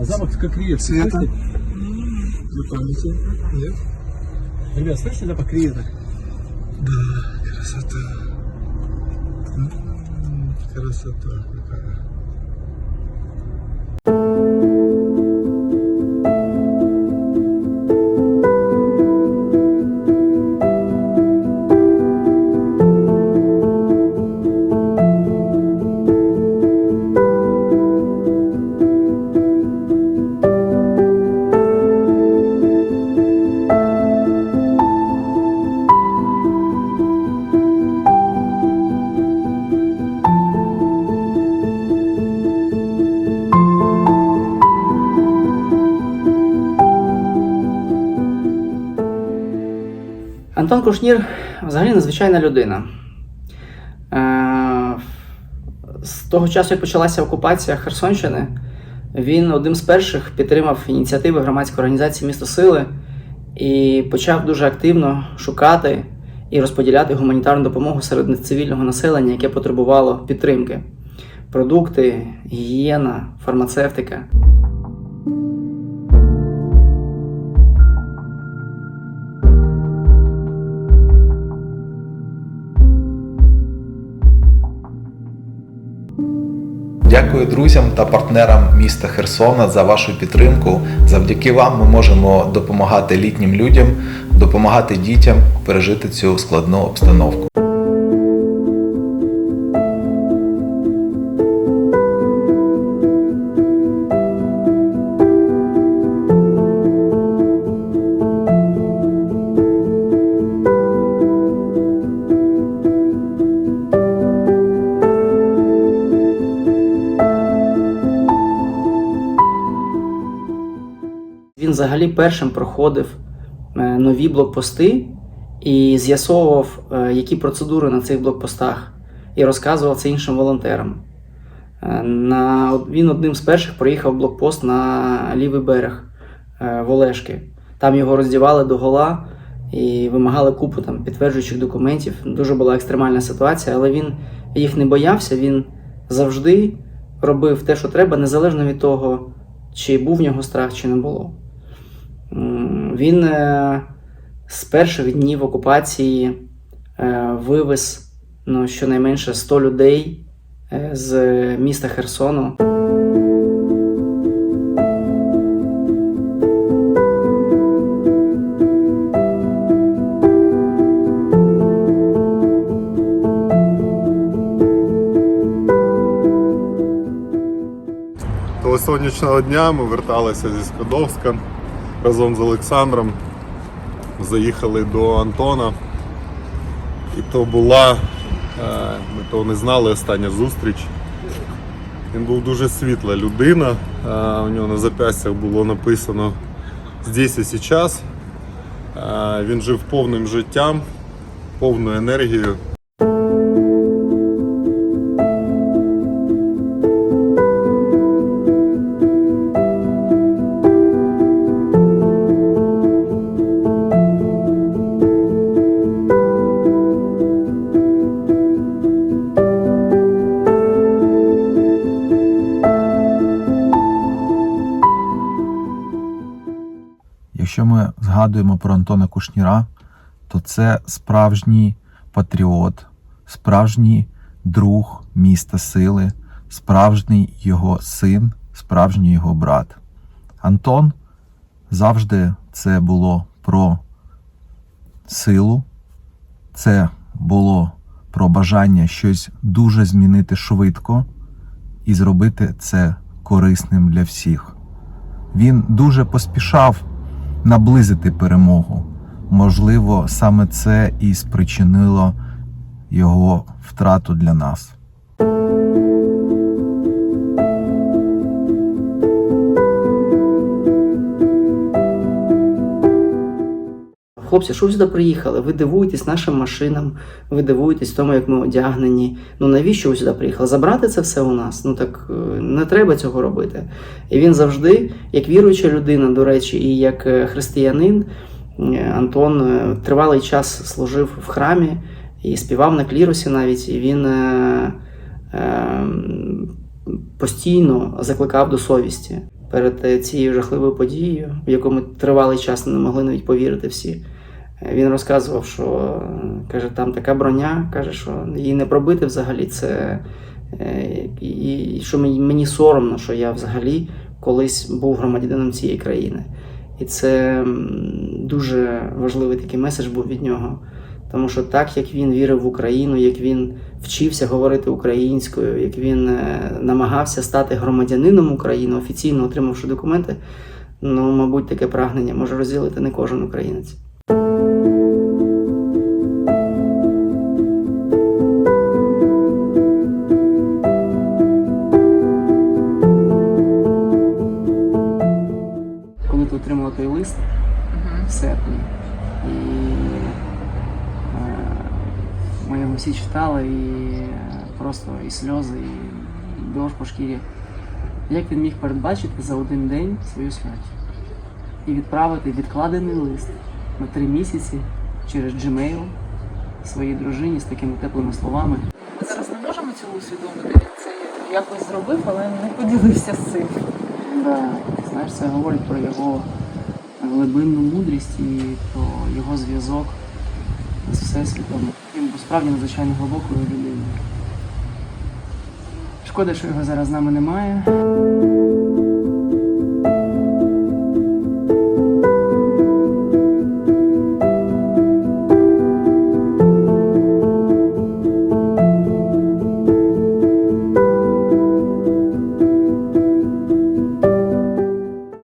А запах как креветки. Цвета? Вы помните? Нет. Ребят, слышите запах креветок? Да, красота. Красота какая. Антон Кушнір взагалі незвичайна людина. Е, З того часу, як почалася окупація Херсонщини, він одним з перших підтримав ініціативи громадської організації Місто Сили і почав дуже активно шукати і розподіляти гуманітарну допомогу серед цивільного населення, яке потребувало підтримки: продукти, гігієна, фармацевтика. Дякую друзям та партнерам міста Херсона за вашу підтримку. Завдяки вам ми можемо допомагати літнім людям, допомагати дітям пережити цю складну обстановку. Він взагалі першим проходив е, нові блокпости і з'ясовував, е, які процедури на цих блокпостах, і розказував це іншим волонтерам. Е, На, він одним з перших проїхав блокпост на лівий берег в Олешки. Там його роздівали до гола і вимагали купу там, підтверджуючих документів. Дуже була екстремальна ситуація, але він їх не боявся. Він завжди робив те, що треба, незалежно від того, чи був в нього страх, чи не було. Він е, з перших днів окупації е, вивез ну, щонайменше 100 людей е, з міста Херсону. Сонячного дня ми верталися зі Скадовська разом з Олександром. Заїхали до Антона. І то була, е, ми того не знали, остання зустріч. Він був дуже світла людина. е, У нього на зап'ястях було написано здесь і сейчас. Е, Він жив повним життям, повною енергією. Якщо ми згадуємо про Антона Кушніра, то це справжній патріот, справжній друг міста сили, справжній його син, справжній його брат. Антон завжди це було про силу, це було про бажання щось дуже змінити швидко і зробити це корисним для всіх. Він дуже поспішав наблизити перемогу. Можливо, саме це і спричинило його втрату для нас. Хлопці, що ви сюди приїхали? Ви дивуєтесь нашим машинам, ви дивуєтесь тому, як ми одягнені. Ну навіщо ви сюди приїхали? Забрати це все у нас? Ну так е, не треба цього робити. І він завжди, як віруюча людина, до речі, і як е, християнин, е, Антон тривалий час служив в храмі і співав на клірусі навіть. І він постійно закликав до совісті. перед цією жахливою подією, в яку ми тривалий час не могли навіть повірити всі. Він розказував, що каже, там така броня, каже, що її не пробити взагалі. Це е, і що мені, мені соромно, що я взагалі колись був громадянином цієї країни. І це дуже важливий такий меседж був від нього. Тому що так як він вірив в Україну, як він вчився говорити українською, як він е, намагався стати громадянином України, офіційно отримавши документи, ну, мабуть, таке прагнення може розділити не кожен українець. Ми читали, і е, просто і сльози, і дощ по шкірі. Як він міг передбачити за один день свою смерть і відправити відкладений лист на три місяці через Gmail своїй дружині з такими теплими словами. Ми зараз не можемо цього усвідомити. Це якось зробив, але не поділився з цим. Да, знаєш, це говорить про його глибинну мудрість і про його зв'язок з Всесвітом. Справді надзвичайно глибокою людиною. Шкода, що його зараз з нами немає.